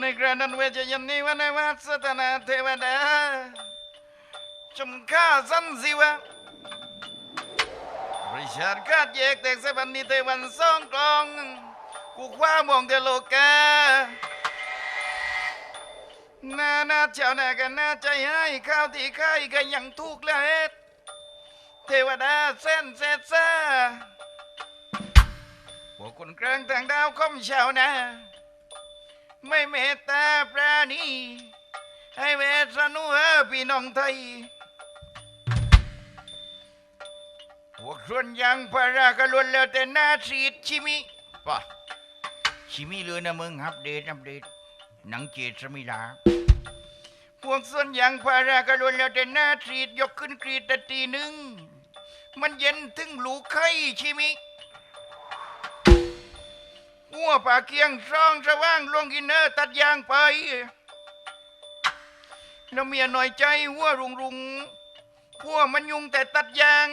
ในกระนั้นเวชยันนิวันในวัดสตนาเทวดาจมข้าสันสิวะริชาร์คาดแยกแตกสะบันนิเทวันสองกลองกูคว้ามองเดโลกาหน้าหน้าเจ้าหน้ากันหน้าใจให้ข้าวที่ข้าก็ยังถูกแล้วเฮ็ดเทวดาเส้นเสร็จซาพวกคนกลางต่างดาวคมชาวนา ไม่เมตตาปราณีให้เวสนุเออพี่น้องไทยพวกส่วนยังพารากล้วนแล้วแต่หน้าสีดชิมิป่ะชิมิเลยนะมึงอัปเดตอัปเดตหนังเจตสมิลาพวกส่วนยังพารากล้วนแล้วแต่หน้าสีดยกขึ้นกรีดแต่ตีหนึ่งมันเย็นถึงหลูไข่ชิมิ หัวป่าเกียงซองสว่างลงกินเนอร์ตัดยางไป แล้วเมียหน่อยใจหัวรุงรุงหัวมันยุ่งแต่ตัดยาง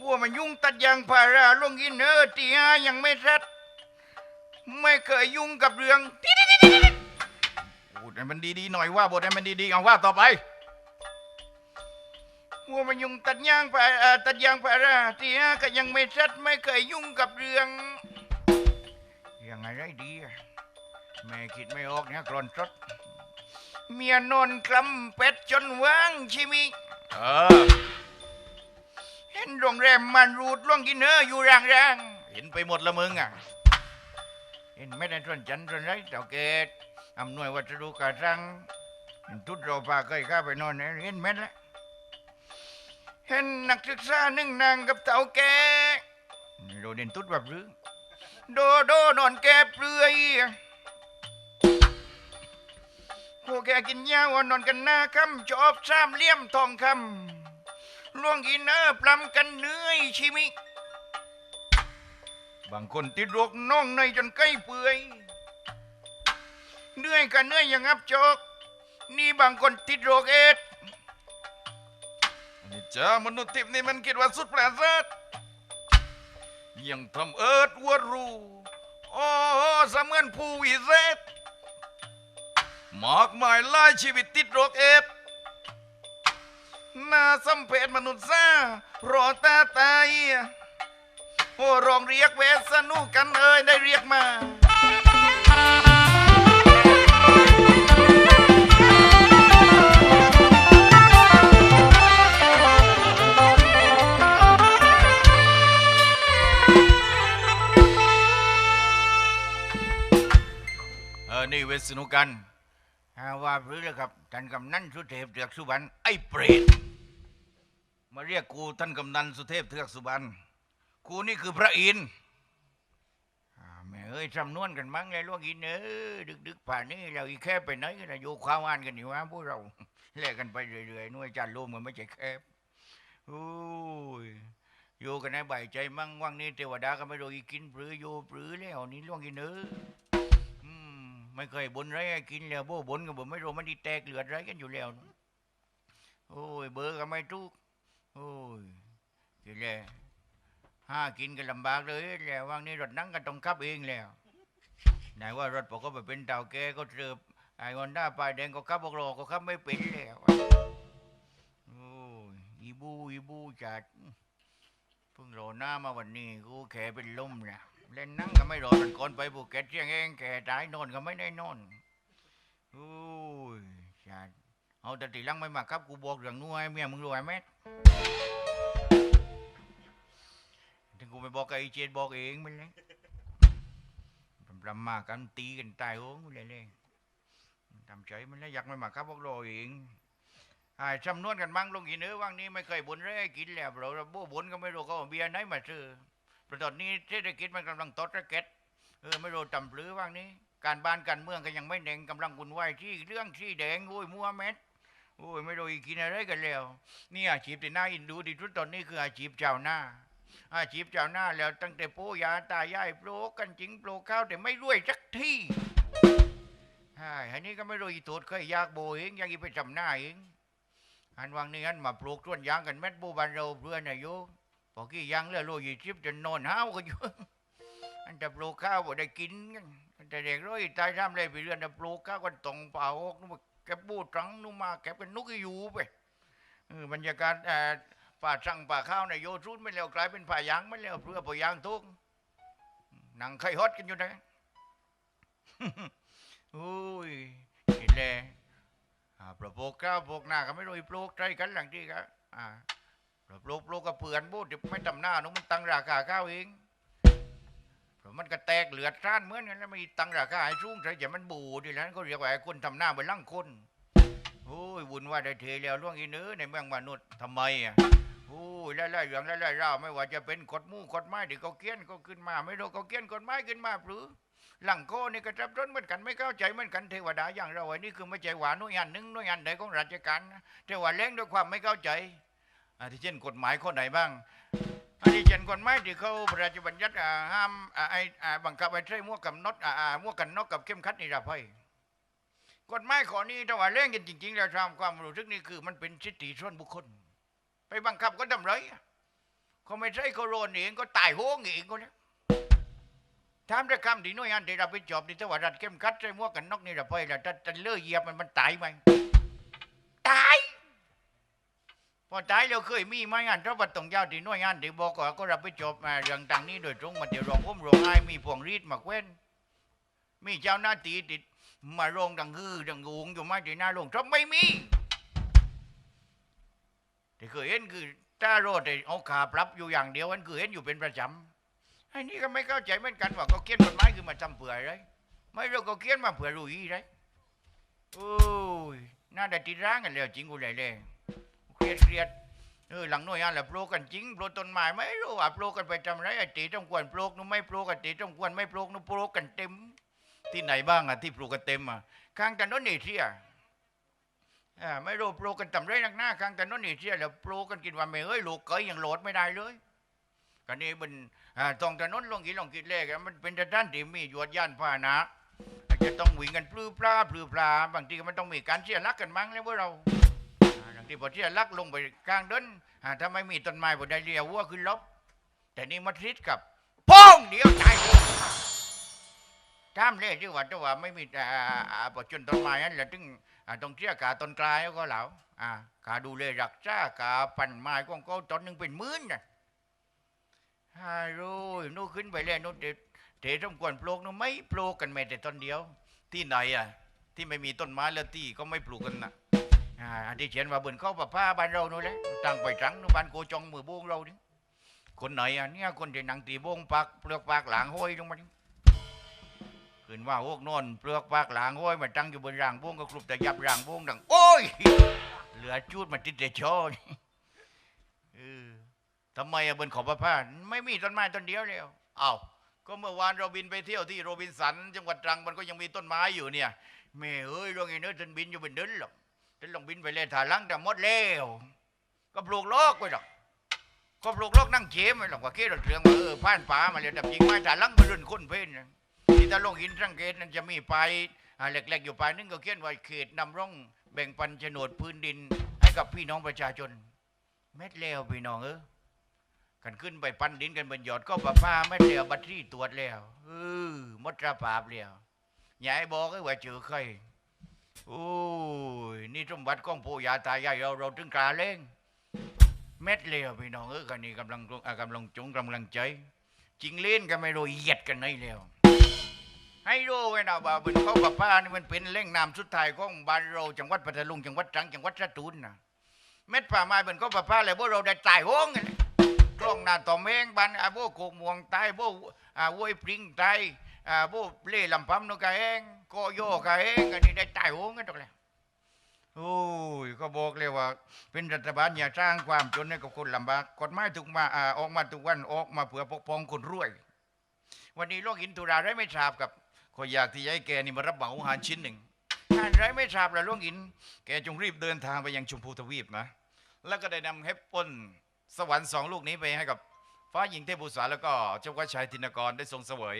หัวมันยุ่งตัดยางพาราลงกินเนอร์ตีห้ายังไม่รัดไม่เคยยุ่งกับเรื่องพูดให้มันดีๆหน่อยว่าบทให้มันดีๆเอาว่าต่อไป หัวมันยุ่งตัดยางไปเอ่อตัดยางไปละที่ฮะก็ยังไม่ชัดไม่เคยยุ่งกับเรื่องยังไงได้ดีอะแม่คิดไม่ออกเนี่ยกรอนสดเมียนอนคลำเป็ดจนว่างชิมิเออ เห็นโรงแรมมันรูดล่วงกินเนออยู่ร่างๆเห็นไปหมดละมึงอะ เห็นไม่ได้ส่วนจันทร์ส่วนไรเต่าเกตอำนวยวัสดุกาสังเห็นทุดเราพาเคยข้าไปนอนเนี่ยเห็นเม็ดแล้ว เห็นนักศึกษาหนึ่งนางกับเต่าแกโดเด่นตุ๊ดแบบรือโดโดนอนแกเปลือยพวกแกกินยาวันนอนกันหน้าคำจอบสามเลี่ยมทองคำล่วงกินเนอปลำกันเนื้อยชิมิ บางคนติดโรคน่องในจนใกล้เปื่อยเหนื่อยกันเหนื่อยอย่างงับจอก นี่บางคนติดโรคเอดส์ นี่จ้ามนุษย์ทิพย์นี่มันคิดว่าสุดประเสริฐยังทำเอิดวัวรูโอ้เสมือนผู้วิเศษมากมายหลายชีวิตติดโรคเอดส์น่าสัมเพชมนุษย์ซารอตาตายโอ้รองเรียกเวสนุกันเอ้ยได้เรียกมา วสนุกันหาว่าหรือเลยครับท่านกำนันสุเทพเทือกสุบรรณไอ้เปรตมาเรียกกูท่านกำนันสุเทพเทือกสุบรรณกูนี่คือพระอินทร์แม่เอ้ยจำนวนกันมั้งไงลูกอินเออดึกดึกๆป่านนี้เราอีแคบไปไหนกันนะอยู่คามอ่านกันอยู่วะพวกเราแลกกันไปเรื่อยๆหน่วยจานรวมกันไม่ใช่แคบโอ้ยอยู่กันให้ใบใจมั่งว่างนี้เทวดาก็ไม่รู้อีกินปรืออยู่ปรือแล้วนี่ล่วงกินเอออืม ไม่เคยบนไรกินแล้วโบบนก็บ่ไม่รู้มันดีแตกเหลือดไรกันอยู่แล้วโอ้ยเบอร์ก็ไม่ทุกโอ้ยกินแล้วห้ากินกันลำบากเลยแล้วว่างนี้รถนั่งก็ต้องขับเองแล้วไหนว่ารถปกติเป็นเต่าแกก็เจอไอ้คนหน้าปลายแดงก็ขับบอกรอก็ขับไม่เป็นแล้วโอ้ยอีบูอีบูจัดเพิ่งรอหน้ามาวันนี้กูแขเป็นลมนะ เล่นนั่งก็ไม่รอมันก่อนไปภูเก็ตเชียงเองแกตายนอนก็ไม่ได้นอนโอ้ยชาติเอาแต่ตีลังไม่มาครับกูบอกเรื่องนู้นให้เมียมึงรู้ไหมแม่ถึงกูไม่บอกกับไอ้เจดบอกเองมันเลยประมากันตีกันตายโอ้งเลยเลยทำใจมันแล้วอยากไม่มาครับบอกรอเองไอ้จำนวนกันบ้างลงกินเนื้อว่างนี้ไม่เคยบ่นเลยกินแล้วเราเราโบ้บ่นก็ไม่รู้เขาเบียร์ไหนมาซื้อ เพราะตอนนี้เศรษฐกิจมันกำลังตดระเก็ดเออไม่รู้จำปลือว่างนี้ การบ้านการเมืองก็ยังไม่แดงกำลังวุ่นวายที่เรื่องที่แดงโอ้ยมัวเม็ดโอ้ยไม่รู้อีกกินอะไรกันแล้วนี่อาชีพที่น่าอินดูที่สุดตอนนี้คืออาชีพชาวนาอาชีพชาวนาแล้วตั้งแต่ปู่ย่าตายายปลูกกันจริงปลูกข้าวแต่ไม่รวยสักที่ใช่อันนี้ก็ไม่รู้อีตูดเคยอยากโบเองอยากอีไปจำหน้าเองอันวางนี้อันมาปลูกต้นยางกันเม็ดบูบานเราเพื่อนอายุ พอกี้ยังเลือโลยี่สิบจะนอนห้าวก็อยู่อันจะปลูกข้าวบ่ได้กินกันแต่เด็กร้อยตายร่ำเลยไปเรือนดับปลูกก้าวกันตรงเปล่าอกนู่นมแกบูดรังนู่นมาแกเป็นนกอยู่ไปเออบรรยากาศเอ่อป่าสั่งป่าข้าวในโยรุนไม่แล้วกลายเป็นป่ายางไม่แล้วเพื่อป่ายางทุกหนังไข่ฮอตกันอยู่นะโอ้ยเห็นเลยอ่าปลกโปกก้าวโปกหน้าก็ไม่รู้ปลูกใจกันหลังที่ก็อ่า ปลกปกโปกกับเปื่อนบูดไม่ตำหน้านุมันตั้งราคาข้าวเองเพราะมันก็แตกเหลือดร้านเหมือนกันแล้วมีตั้งราคาให้สูงใช่จะมันบูดีแล้วก็เรียกว่าไอ้คนทำหน้าเป็นลังคนโอ้ยวุ่นว่าได้เทแล้วล่วงอีเนื้อในเมืองมนุษย์ทำไมอะโอ้ยไล่ไล่เรื่องไล่ไล่ราไม่ว่าจะเป็นกฎมู่กฎหมายที่เขาเกี้ยนก็ขึ้นมา ไม่รู้เขาเกี้ยนกฎหมายขึ้นมาหรือหลังโคนี่ก็จับต้นเหมือนกันไม่เข้าใจเหมือนกันเทวดาอย่างเราไอ้นี่คือไม่ใจหวานหน่ยงานหนึ่งหน่ยงานใดของราชการเทวดาเล้งด้วยความไม่เข้าใจ อาที่เช่นกฎหมายข้อไหนบ้างอันนี้เช่นกฎหมายที่เขาพระราชบัญญัติห้ามไอ้บังคับไว้ใช้หมวกกับน็อตอ่าอ่วกกันน็อกกับเข้มขัดนิรภัยกฎหมายข้อนี้ถ้าว่าเล่นกันจริง ๆ แล้วตามความรู้สึกนี่คือ มันเป็นสิทธิส่วนบุคคล ไปบังคับก็ทำไรเขาไม่ใช่เขาโรนเองก็ตายโหงเองก็แล้วถามแต่คำที่น่วยงานที่รับผิดชอบที่ถ้าว่ารัฐเข้มขัดใช้หมวกกันนอกนิรภัยแล้วถ้าจะเลื่อยเหยียบมันมันตายไหมตาย พอตายแล้วเคยมีไหมงานเจ้าบัตรตรงยาวที่หน่วยงานที่บอกว่าก็รับผิดชอบมาเรื่องต่างนี้โดยตรงมาเดี๋ยวรองอุ้มรองไห้มีพวงรีดมาเว้น มีเจ้าหน้าที่ติดมาโรงดังฮือดังงูงอยู่มาที่หน้าโรงทำไม่มีที่เคยเห็นคือถ้าโรดเอาขาปรับอยู่อย่างเดียวมันคือเห็นอยู่เป็นประจำไอ้นี่ก็ไม่เข้าใจเหมือนกันว่าเขาเขียนกฎหมายคือมาทำเผื่ออะไรไม่รู้เขาเขียนมาเผื่อรู้อีไรโอ้ยน่าได้ติดร้างกันแล้วจริงกูเลยเลย เครียดเครียดเออหลังหน่วยงานแหละปลูกกันจริงปลูกต้นไม้ไม่รู้ว่าปลูกกันไปทำไรไอ้ตีต้องควรปลูกนู้นไม่ปลูกไอ้ตีต้องควรไม่ปลูกนู้นปลูกกันเต็ม ที่ไหนบ้างอะที่ปลูกกันเต็มอะข้างถนนเอเชียอ่าไม่รู้ปลูกกันทำไรนักหน้าข้างถนนเอเชียแล้วปลูกกันกินว่าไม่เอ้ยลูกเกยยังโหลดไม่ได้เลยกันนี้มันอ่าตรงถนนลงกี่ลงกี่เลขมันเป็นด้านที่มียวดย่านพาหนะอาจะต้องวิ่งกันปลื้อปลาปลื้อปลาบางทีก็มันต้องมีการเสียรักกันมั้งแล้วพวกเรา ที่พอที่ลักลงไปกลางเดินอ่าถ้าไม่มีต้นไม้บนได้เรียววัวขึ้นลบ แต่นี่มาทริดกับพ้องเดียวตายเลยตามเลยที่ว่าถ้าว่าไม่มีอ่าอ่าปอจนต้นไม้นั้นแหละถึงต้องเชี่ยกาต้นกลายก็เหล่าอ่ากาดูเลยรักษากาปั่นไม้ของเขาต้นหนึ่งเป็นหมื่นนะฮัลโหลนู่นขึ้นไปเลยนู่นเตะเตะสมควรปลูกนู่นไม่ปลูกกันแม้แต่ต้นเดียว ที่ไหนอะที่ไม่มีต้นไม้แล้วที่ก็ไม่ปลูกกันนะ อ่าอันที่เขียนว่าบนเขาปะผ้าบ้านเราโน่นเลยตั้งไปจังนู่นบ้านโกจองมือโบงเรานี่คนไหนอะเนี่ยคนที่นังตีโบงปากเปลือกปากหลางห้อยลงมาขึ้นว่าโอกนอนเปลือกปากหลางห้อยมาตั้งอยู่บนรางโบงก็กรุบแต่ยับรางโบงดังโอ้ยเหลือจุดมาติดแต่ชอนี่เออทำไมอะบนขอบผ้าไม่มีต้นไม้ต้นเดียวแล้วอ้าวก็เมื่อวานเราบินไปเที่ยวที่โรบินสัน จังหวัดตรังมันก็ยังมีต้นไม้อยู่เนี่ยแม่เอ้ยเรื่องไอ้เนื้อจนบินอยู่บนเดินหรอก ฉันลงบินไปเล่นถ่าลังแต่หมดแล้วก็ปลูกโลกไว้หรอกก็ปลูกโลกนั่งเฉมไว้หรอกว่าเกี่ยวเรื่องว่าเออผ่านป่ามาเลยแต่จริงไม่ถ่าลังมันรุ่นคนเพ่นนที่ตาลงหินสังเกตนั้นจะมีไปอ่าเล็กๆอยู่ไปนึงก็เขียนไว้เขตนำร่องแบ่งปันโฉนดพื้นดิน ให้กับพี่น้องประชาชน เม็ดแล้วพี่น้องเออกันขึ้นไปปันดินกันบนยอดก็ปะป้าเม็ดแล้วบัตรที่ตรวจแล้วเออหมดระปาบแล้วยายบอกให้ว่าเจอใคร โอ้ยนี่สมบัติของปู่ย่าตายายเราเราถึงกล้าเล่งเม็ดเลวพี่น้องเออกันนี่กำลังอ่ากำลังจงกำลังใจจริงเล่นกันไม่รู้เหยียดกันไหนแล้วให้รู้ไว้นะว่าบนเขากับป้านี่มันเป็นแหล่งน้ำสุดท้ายของบ้านเราจังหวัดพัทลุงจังหวัดตรังจังหวัดสตูลนะเม็ดป่าไม้บนเขากับป้าเลยพวกเราได้ตายห้องกันเลยกล้องหน้าต่อมเองบ้านอาโบโกมวงตายโบอาโวยปริงตายอ่าพวกเล่ลำพัมนกกะเอง กโยกะเองอันนี้ได้ตายโหงกันตกเลยโอ้ยก็บอกเลยว่า เป็นรัฐบาลอย่าสร้างความจนให้กับคนลำบากกฎหมายทุกมาอ่าออกมาทุกวันออกมาเพื่อปกป้องคนรวย วันนี้โลกอินทุราไรไม่ทราบกับขอยอยากที่จะให้แกนี่มารับเหมาอาหารชิ้นหนึ่งงานไรไม่ทราบละโลกอิน แกจงรีบเดินทางไปยังชมพูทวีปนะ แล้วก็ได้นำแฮปปิลสวรรค์สองลูกนี้ไปให้กับฟ้าหญิงเทพบุษราแล้วก็เจ้าวัดชายธินกรได้ทรงเสวย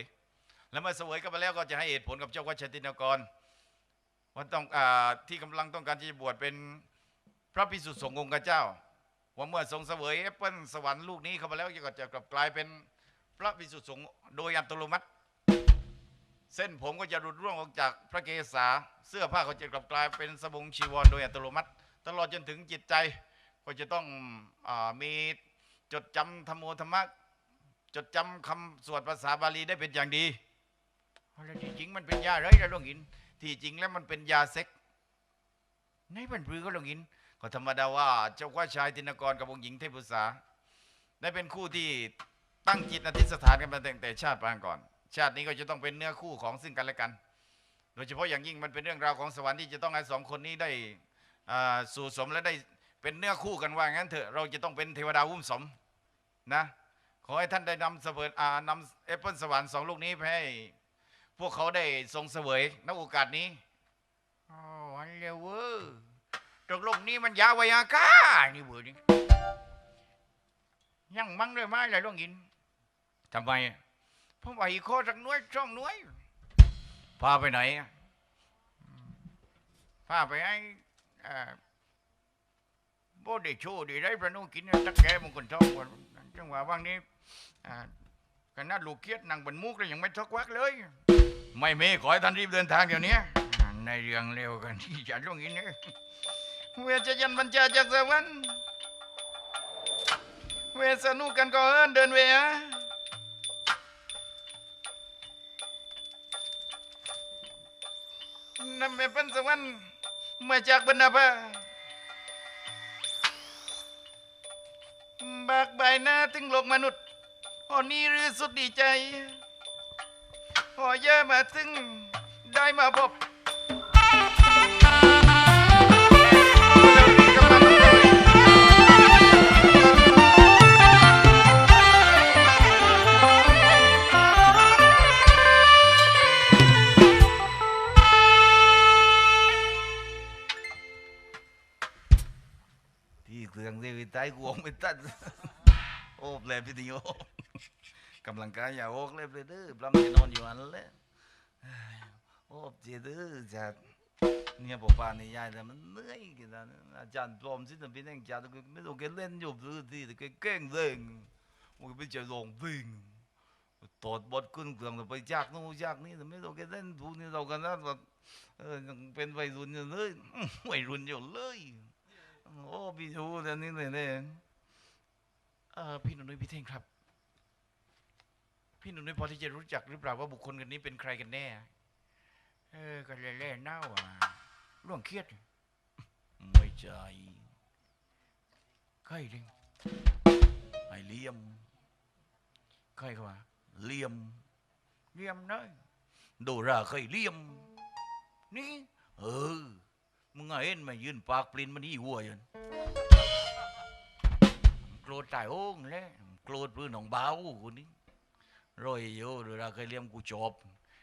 แล้วเมื่อเสวยกันไปแล้วก็จะให้เหตุผลกับเจ้าวัชตินกรว่าต้องอที่กำลังต้องการที่จะบวชเป็นพระพิสุทธิสงฆ์องค์เจ้าว่าเมื่อทรงเสวยแอปเปิลสวรรค์ลูกนี้เข้ามาแล้วก็จะกลับกลายเป็นพระพิสุทธิสงฆ์โดยอัตโนมัติ เส้นผมก็จะหลุดร่วงออกจากพระเกศาเสื้อผ้าก็จะกลับกลายเป็นสบงชีวรโดยอัตโนมัติ ตลอดจนถึงจิตใจก็จะต้องอมีจดจำธรรมโอธรรมะจดจำคำสวดภาษาบาลีได้เป็นอย่างดี แล้วที่จริงมันเป็นยาอะไรนะหลวงหิน ที่จริงแล้วมันเป็นยาเซ็ก ในบรรพฤก็หลวงหิน ก็ธรรมดาว่าเจ้าว่าชายตินกรกับองค์หญิงเทพุษาได้เป็นคู่ที่ตั้งจิตอธิษฐานกันมาตั้งแต่ชาติปางก่อน ชาตินี้ก็จะต้องเป็นเนื้อคู่ของซึ่งกันและกัน โดยเฉพาะอย่างยิ่งมันเป็นเรื่องราวของสวรรค์ที่จะต้องให้สองคนนี้ได้สู่สมและได้เป็นเนื้อคู่กันว่างั้นเถอะเราจะต้องเป็นเทวดาวุ้มสมนะขอให้ท่านได้นำเสวยอ่านำแอปเปิลสวรรค์สองลูกนี้ไปให้ วกเขาได้ทรงเสวยณโอกาสนี้อ๋อวันเร็วเวอร์ตกลงนี้มันยาววยากานี่เวอร์นี่ยังมั่งเลยไหมล่ะหลวงอินทำไมเพราะว่าอีกข้อสักหน้อยช่องหน้อยพาไปไหนอะพาไปให้อ่าบ่ได้โชว์ได้ไรประนุกินตักแกมงคลทองก่อนจังหวะว่างนี้อ่าขนาดลูกเคียดนั่งบนมุกแล้วยังไม่ทกวักเลย ไม่เมขอให้ท่านรีบเดินทางเดี๋ยวนี้ ในเรื่องเร็วกันที่จะลงอินเนี่ยเวชยันบัญชาจากสวรรค์เวสนุกกันก็เอินเดินเวะนั่นเป็นสวรรค์มาจากบรรดาพาบากใบหน้าถึงโลกมนุษย์พอนี้หรือสุดดีใจ พอเยอะมาถึงได้มาพบที่เครื่องเซวิตายกวงไม่ตัดโอ้แปลพิธีโอ กำลังกายอย่าโอกเลยไปเด้อปลำจะนอนอยู่อันเลยโอ้เจเด้อจัดเนี่ยปอปานี่ยายแต่มันเหนื่อยกันนะอาจารย์ปลอมสิจะเป็นอย่งจัดก็ไม่ต้องแกเล่นอยู่พื้นที่แต่แกเก่งเร่งมันก็ไปเจอลงวิ่งตอดบทขึ้นเครื่องแต่ไปจากนู้นจากนี่แต่ไม่ต้องแกเล่นพวกนี้เรากันนะแบบเออยังเป็นวัยรุ่นอยู่เลยวัยรุ่นอยู่เลยโอ้พี่ชูแต่นี่เลยเนี่ยเออพี่หนุ่ยพี่เท่งครับ พี่หนุ่ยพอที่จะรู้จักหรือเปล่าว่าบุคคลคนนี้เป็นใครกันแน่ เออก็เล่ๆเน่าอะร่วงเครียดไม่ใจใครเร่งไอเลี่ยมใครเขาว่าเลี่ยมเลี่ยมเนยโดราเคยเลี่ยม นี่ เออมึงไงเห็นไมายืนปากปลินมันนี่วัวยันโกรธตายโอ้งเลยโกรธพื้นของเบาคนนี้ รอยโยเดี๋ยวเราเคยเลี้ยงกูจบ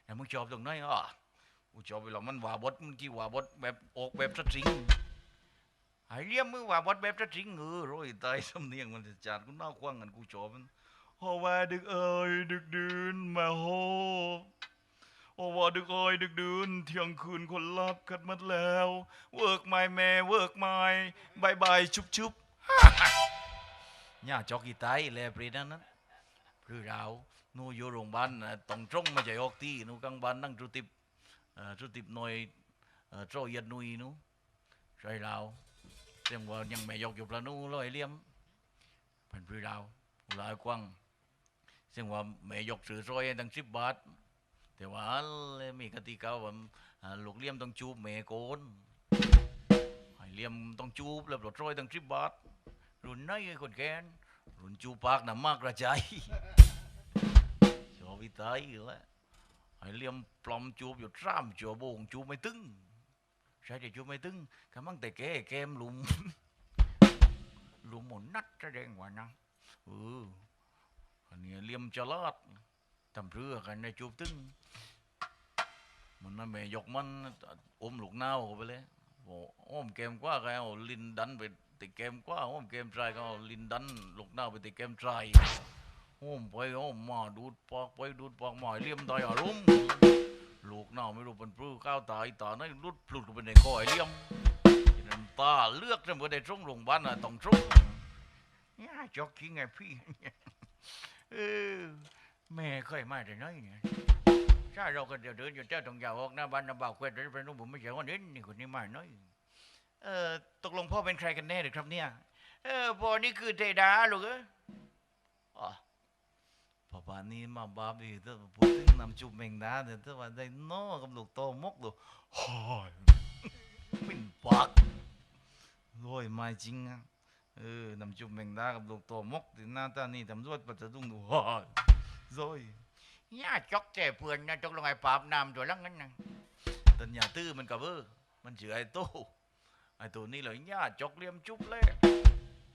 แต่มึงจบตรงไหนอะกูจอบเวลามันว่าบดมันที่ว่าบดแบบอกแบบสตริงไอ้เลี้ยงมึงว่าบดแบบสตริงเออรอยตายสำเนียงมันจะจัดกูน่าคว้างกันกูจบมันโอว่าดึกเอ้ยดึกดื่นมาโฮโอว่าดึกเอ้ยดึกดื่นเที่ยงคืนคนรับกันหมดแล้วเวิร์กไม่แม่เวิร์กไม่บายบายชุบชุบ nhà cho kỳ tay lẹ bì đó nó rư rào nu vô rồng ban à, tổng trung mà chạy ốc tí nu căng ban năng trụ tịp à, trụ tịp nồi à, trò yết nuôi nu rồi rào xem vào nhằng mẹ dọc dục là nu lôi liêm phần rư rào lại quăng xem vào mẹ dọc sự rồi đang ship bát thìว่ามีกติกาว่าอ่าลูกเลี้ยมต้องจูบแม่โกนให้เลี้ยมต้องจูบแล้วรถร้อยต้องทริบบาท รุ่นไหนไอ้คนแกน รุนจูปากนะมากกระจายชอบวิตายแล้วไอ้เลี่ยมปลอมจูบอยู่ซ้ำจัวโบงจูบไม่ตึงใช่แต่จูบไม่ตึงกำลังแต่แก่แกมลุมลุมหมดนัดแสดงว่านะเอออันนี้เลี่ยมจะลาดทำเพื่อกันในจูบตึงมันนั่นแม่ยกมันอมลูกนาวเข้าไปเลยบอกอ้อมเกมกว่าใครเอาลิ้นดันไป ติดเกมกว่าโอ้มเกมทรายก็ลินดันลูกหน้าไปติดเกมทรายโอ้มไปโอ้มมาดูดปากไปดูดปากมาเลี่ยมตายอารมณ์ลูกหน้าไม่รู้เป็นปลื้ข้าวตายตาไหนรุดปลุดไปในคอยเลี่ยมน้ำตาเลือกจะเมื่อได้ตรงโรงพยาบาลน่ะต้องตรงเนี่ยจอกกิ้ไงพี่เออแม่เคยมาแต่น้อยเนี่ยใช่เราก็เดี๋ยวเดินอยู่เจ้าตรงยาวออกหน้าบ้านน้าบ่าวเควดเลยเป็นนุ่มผมไม่ใช่คนนี้นี่คนนี้มาน้อย เออตกลงพ่อเป็นใครกันแน่หรือครับเนี่ย เออพ่อนี่คือเทดาลูกเออปอพ่อป่านนี้มาบ้าบีถ้าพูดถึงนำจุบเมงดาเนี่ยถ้าว่าได้โน้กับลูกโตมกลูกโอ้ยเป็นปากรวยมาจริงอะเออนำจุบเมงดากับลูกโตมกที่หน้าตานี่ตำรวจปัตตาดุงดูโอ้ยรวยย่าจอกแต่เพื่อนนะจกลงไอ้ปาบนามตัวลังนั้นนะตันยาตื้อมันกับเออมันเชื่อไอ้โต ไอ้ตัวนี้เลยย่าจอกเลี่ยมจุบเลย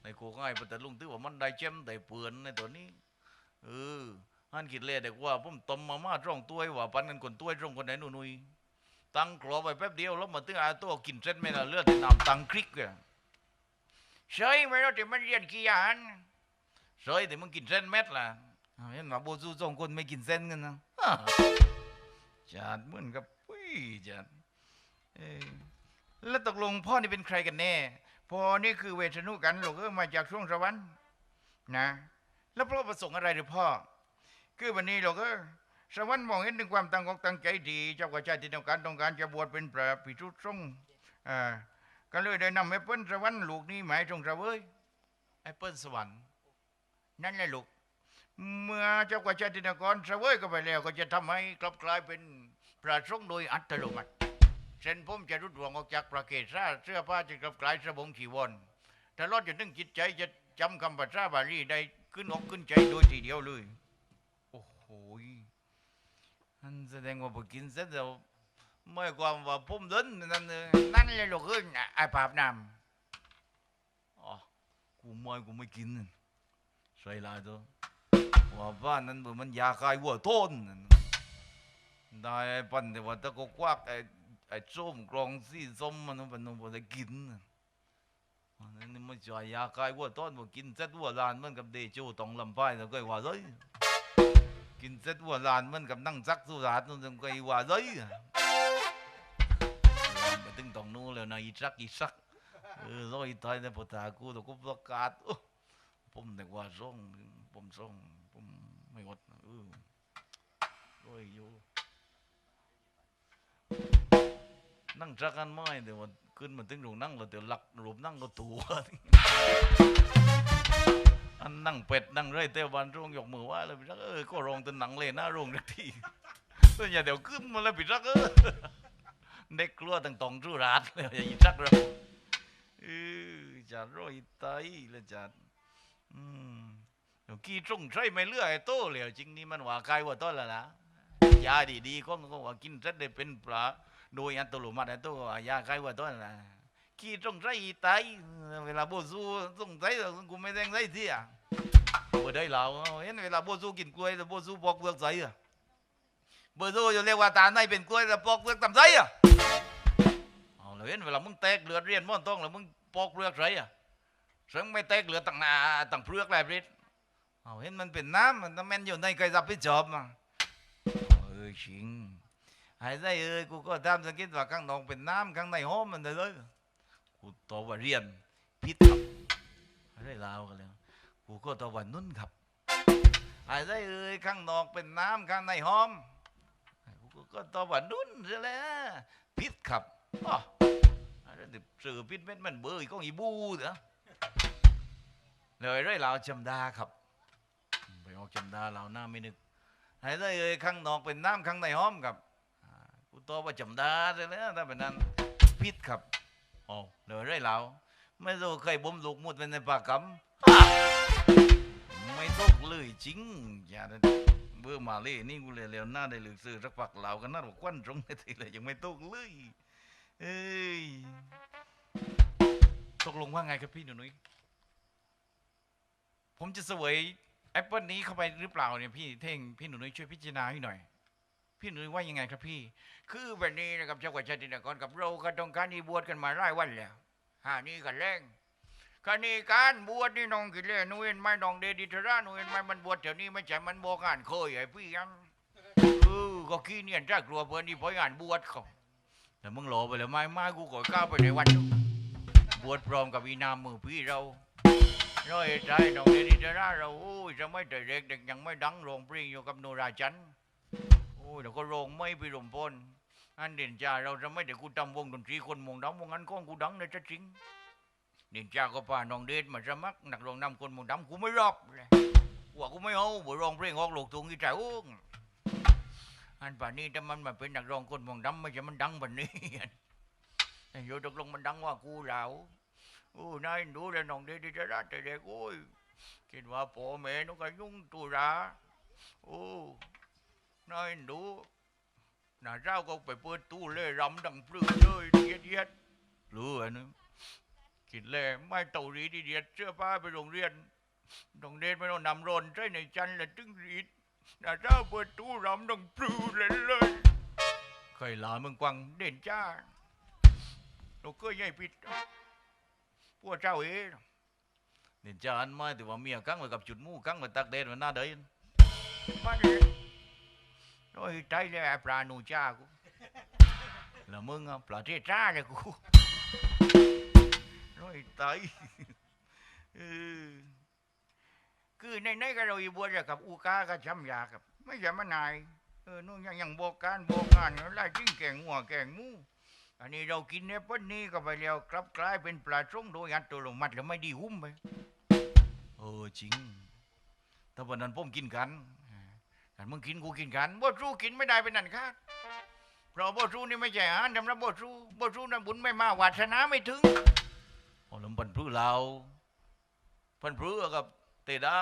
ในกูก็ไอ้ปัตตาลุงตื้อว่ามันได้เจมแต่เพื่อนในตัวนี้เออฮันคิดเลยเด็กว่าผมต้มมาม่าตรงตัวว่าปันกันคนตัวตรงคนไหนหนุ่ยตั้งกรอบไปแป๊บเดียวแล้วมาตื้อไอ้ตัวกินเส้นไม่ละเลือดน้ำตังคลิกอะใช่ไหมเราแต่มันเรียนกี่อาหารใช่แต่มึงกินเส้นเม็ดล่ะอ้าวเห็นว่าโบซูสองคนไม่กินเส้นกันนะจัดเหมือนกับปุ้ยจัดเอ้ย แล้วตกลงพ่อนี่เป็นใครกันแน่พ่อนี่คือเวทนุกันหรอกเออมาจากช่วงสวรรค์นะ แล้วพ่อประสงค์อะไรหรือพ่อ คือวันนี้หรอกเออสวรรค์มองเห็นถึงความตั้งอกตั้งใจดี เจ้าก็ชาติต้องการต้องการจะบวชเป็นพระภิกษุสงฆ์อ่าก็เลยได้นำแอปเปิ้ลสวรรค์ลูกนี้หมายตรงเสวยแอปเปิ้ลสวรรค์นั่นแหละลูก เมื่อเจ้ากว่าชาตินกรเสวยก็ไปแล้ว ก็จะทำให้กลับกลายเป็นพระสงฆ์โดยอัตโนมัติ เส้นผมจะรุดรวงออกจากประเกศราเสื้อผ้าจะกลับกลายสบงขีวรถ้ารอดจนถึงจิตใจจะจำคำภาษาบาลีได้ขึ้นอกขึ้นใจโดยทีเดียวเลย โอ้โหนั่นแสดงว่าพอกินเสร็จแล้วไม่ความว่าผมเดินนั่นเลยนั่นเลยลูกเอ้ยไอ้ปาบน้ำอ๋อกูไม่กูไม่กินใส่ลายตัวว่าบ้านนั้นมันยาคายวัวต้นได้ปั่นแต่ว่าตะกกวักไอ้ ไอ้ส้มกรองสีส้มมันมันมันกินน่ะอันนั้นนี่มันจ่ายยาคายวัวต้นว่ากินเสร็จวัวลานมันกับเดโจตองลำไส้แล้วก็ว่าเลยกินเสร็จวัวลานมันกับนั่งซักสุราษนั่นก็ว่าเลยไปถึงตรงนู้นแล้วนะอีซักอีซักเออร้อยตายในปตากูตะกุประกาศผมนึกว่าส่งผมส่งผมไม่อดเออโอ้ยอยู่ นั่งจักกันไม่เดี๋ยวมันขึ้นมาถึงรูนั่งแล้วเดี๋ยวหลักรูปนั่งก็ตัวอันนั่งเป็ดนั่งเรื่อยเต้าวันร่วงยกมือไหว่าเลยพี่รักเออก็รองตันหนังเลยหน้าโรงทักทีตัวอย่าเดี๋ยวขึ้นมาแล้วพี่รักเออเด็กกลัวตั้งตองจุราดเลยอย่ายินรักเราเออจัดร้อยไตแล้วจัดอืมเดี๋ยวกี้จงใช้ไม่เลือกไอ้โตเหลียวจริงนี่มันว่าไกลว่าต้นล้วนะยาดีๆก็ก็ว่ากินเสร็จได้เป็นปลา โดยอัตโนมัติไอ้โตว่ายาไกลว่าต้นนะกี้จงใช้อีไตเวลาโบซูจงใช้กูไม่แดงใช้ที่อะบ่ได้เราเห็นเวลาโบซูกินกล้วยแล้วโบซูปอกเปลือกใส่อะโบซูจะเรียกว่าตาในเป็นกล้วยแล้วปอกเปลือกทำใส่อะเอาเห็นเวลามึงแตกเลือดเรียนม่อนต้องแล้วมึงปอกเปลือกใส่อะซึ่งไม่แตกเหลือตั้งนาตั้งเปลือกแล้วพี่เอาเห็นมันเป็นน้ำมันต้องแม่นอยู่ในใครรับผิดชอบมาเออชิง ไอ้ได้เอ้ยกูก็ทำสังเกตว่าข้างนอกเป็นน้ำข้างในหอมมันเลยกูตอบว่าเรียนพิษครับไอ้ได้ลาวกันแล้วกูก็ตอบว่านุ่นครับไอ้ได้เอ้ยข้างนอกเป็นน้ำข้างในหอมกูก็ตอบว่านุ่นใช่แล้วพิษครับอ๋อไอ้ได้สื่อพิษเม็ดมันเบอร์ก็อีบูเหรอเลยได้เราจำดาครับไปออกจำดาเราหน้าไม่นึกห้ได้เอ่ยข้างนอกเป็นน้ำข้างในห้อมครับ กูโตว่าจำไดาเลยนะถ้าเป็นนั้นพิษครับโอ้เลยได้เราไม่รู้เคยบ่มลูกมุดเป็นในปากกำไม่ตกเลยจริงอย่าได้เบื่อมาเลยนี่กูเลยเร็วหน้าได้หรือซื้อสักปักเหล่ากันน่าบอกควันตรงในทีเลยยังไม่ตกเลยเอ้ยตกลงว่าไงครับพี่หนุ่ยผมจะเสวยแอปเปิลนี้เข้าไปหรือเปล่าเนี่ยพี่เท่งพี่หนุ่ยช่วยพิจารณาให้หน่อย พี่หนุ่ยว่ายังไงครับพี่ คือแบบนี้นะครับเจ้ากว่าชาตินกรกับเราก็ต้องการนี่บวชกันมาหลายวันแล้วหานี่กันแรงคานี้การบวชนี่น้องกินเลยหนุ่ยไม่น้องเดดิทราหนุ่ยไหมมันบวชแถวนี้ไม่ใช่มันบอกงานเคยไอ้พี่ยังเออก็ขี้เนี่ยจ้ากลัวเพื่อนที่พอยงานบวชเขาแต่มึงหลอไปแล้วไม่ไม่กูก่อก้าวไปในวันบวชพร้อมกับวีนามมือพี่เราน้อยใจน้องเดนิเดราเราโอ้ยจะไม่แต่เด็กเด็กยังไม่ดังโรงปริงอยู่กับโนราจัน อ้อ้ยเดี๋ยวก็โรงไม่ไปรมพลอันเด่นจ่าเราจะไม่ได้กูทำวงดนตรีคนมงดำวงนั้นก้องกูดังเลยจะจริงเด่นจ่าก็พาน้องเดชมาสมัครนักร้องนำคนมงดำกูไม่รับเลยว่ากูไม่เอาบ่ร้องเพลงออกลูกทุ่งอีจ่าโอ้งอันป่านนี้ถ้ามันมาเป็นนักร้องคนมงดำไม่ใช่มันดังแบบนี้แต่โยตกลงมันดังว่ากูแล้วโอ้นายดูแลน้องเดชที่จะรักแต่เด็กโอ้ยคิดว่าพ่อแม่น้องก็ยุ่งตุระโอ้ นายดูน่าเจ้าก็ไปเปิดตู้เล่รำดังปลื้มเลยเดียดเดียดรู้อันนึงคิดเล่ไม่เต่ารีดีเดียดเสื้อผ้าไปโรงเรียนโรงเรียนไม่ต้องนำรนใช่ในจันและตึงรีดน่าเจ้าเปิดตู้รำดังปลื้มเลยเลยเคยลาเมืองกวางเด่นจ้าเราก็ยัยปิดพวกเจ้าเองเด่นจ้าอันไม่แต่ว่าเมียกั้งไว้กับจุดมู่กั้งไว้ตักเดนไว้หน้าเดินมาเลยน้ อยใจเลยปลาหนูจ้ากูแล้วมึงอะปลาเทจ้าเลยกูน้อยใจเออคือในในก็เราอีบัวกับอูกากับช้ำยากับไม่ใช่มานายเออนู่นยังยังบอกการบอกงานไล่จิ้งแกงหัวแกงงูอันนี้เรากินเนี่ยป้นนี้ก็ไปแล้วกลับกลายเป็นปลาช่งโดยอัตโนมัติแล้วไม่ดีหุ้มไปเออจริง ถ้าวันนั้นผมกินกัน กันมึงกินกูกินกันบ่สู้กินไม่ได้เป็นนันคาดเพราะบ่สู้นี่ไม่ใช่อาหารสำหรับบ่สู้บ่สู้นั้นบุญไม่มาวาสนาไม่ถึงโอ้ลำปันพรื้เราปันพรื้กับเตดา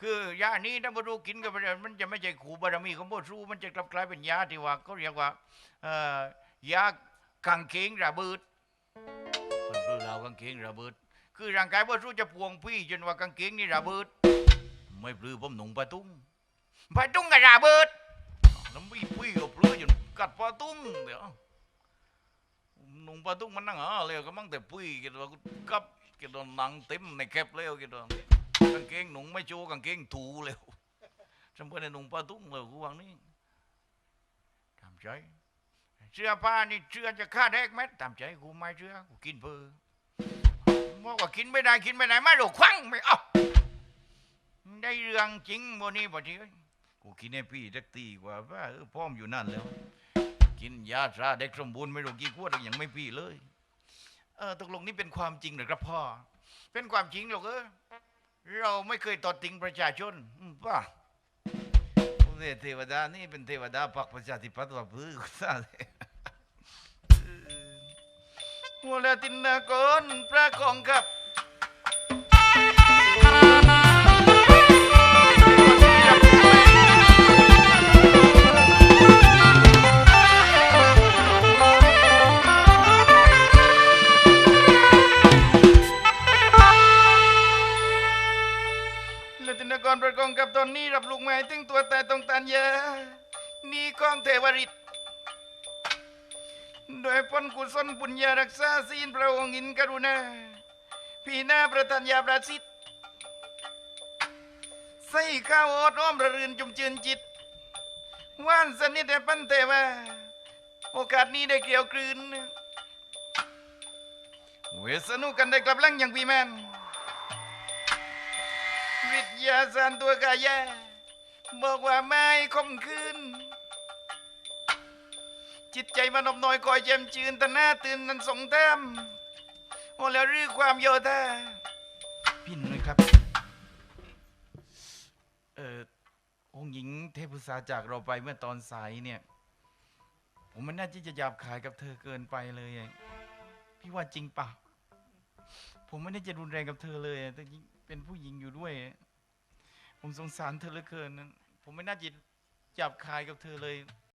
คือยานี้ถ้าบ่สู้กินก็ไมันจะไม่ใช่ขู่บารมีของบ่สู้มันจะกลับกลายเป็นยาที่ว่าเขาเรียกว่าเอ่อยากางเกงระเบิดปันพรื้เรากางเกงระเบิดคือร่างกายบ่สู้จะพวงพี่จนว่ากางเกงนี่ระเบิดไม่ปลื้อผมหนุ่งปะตุ้ง ปะตุ้งกับระเบิดน้ำมีปี้กับปลื้อจนกัดปะตุ้งเดี๋ยวนุ่งปะตุ้งมันนั่งอะเลยก็มั่งแต่ปี้กินว่ากับกินโดนหนังเต็มในแคบเลยกินโดนกางเกงหนุ่งไม่โชว์กางเกงถูเลยจำเป็นหนุ่งปะตุ้งเลยกูวางนี่ทำใจเสื้อผ้านี่เสื้อจะฆ่าแดกเม็ดทำใจกูไม่เชื่อกูกินเพื่อบอกว่ากินไม่ได้กินไม่ได้ไมาดูควังไม่เอาได้เรื่องจริงโมนี่บ่ที กูกินให้พี่สักตีกว่าว่าเออพ่อมอยู่นั่นแล้ว กินยาชาเด็กสมบูรณ์ไม่รู้กี่ขวดยังไม่พี่เลย เออตกลงนี่เป็นความจริงหรือครับพ่อ เป็นความจริงหรอกเออเราไม่เคยตอดทิ้งประชาชนป่ะเนี่ยเทวดานี่เป็นเทวดาปักประชาธิปัตย์ว่าพื้นซะเลยหัวละตินนากรพระกองครับ ตินกรประกองกับตอนนี้รับลูกไม้ถึงตัวแต่ต้องตันยานี่กองเทวริตโดยผลกุศลปุญญารักษาศีลพระองค์อินกรุณาพี่หน้าประทานยาประสิทธิ์ใส่ข้าวอดอ้อมระรื่นจุมจืนจิตว่านสนิทแต่ปั้นเทวาโอกาสนี้ได้เกี่ยวกลืน เวสนุกันได้กลับลังอย่างพี่แมน วิทยาสารตัวกายาบอกว่าไม่คมคืนจิตใจมันอบน้อยคอยเจยมจืนตาหน้าตื่นนั้นสงเต็มโอ้แล้วรื้อความโยธาพี่หนุ่ยครับ เอ่อองค์หญิงเทพุสาจากเราไปเมื่อตอนสายเนี่ย ผมมันน่าที่จะหยาบขายกับเธอเกินไปเลยอะพี่ว่าจริงเปล่าผมไม่ได้จะรุนแรงกับเธอเลยแต่ เป็นผู้หญิงอยู่ด้วย ผมสงสารเธอเหลือเกิน ผมไม่น่าจะจับคายกับเธอเลย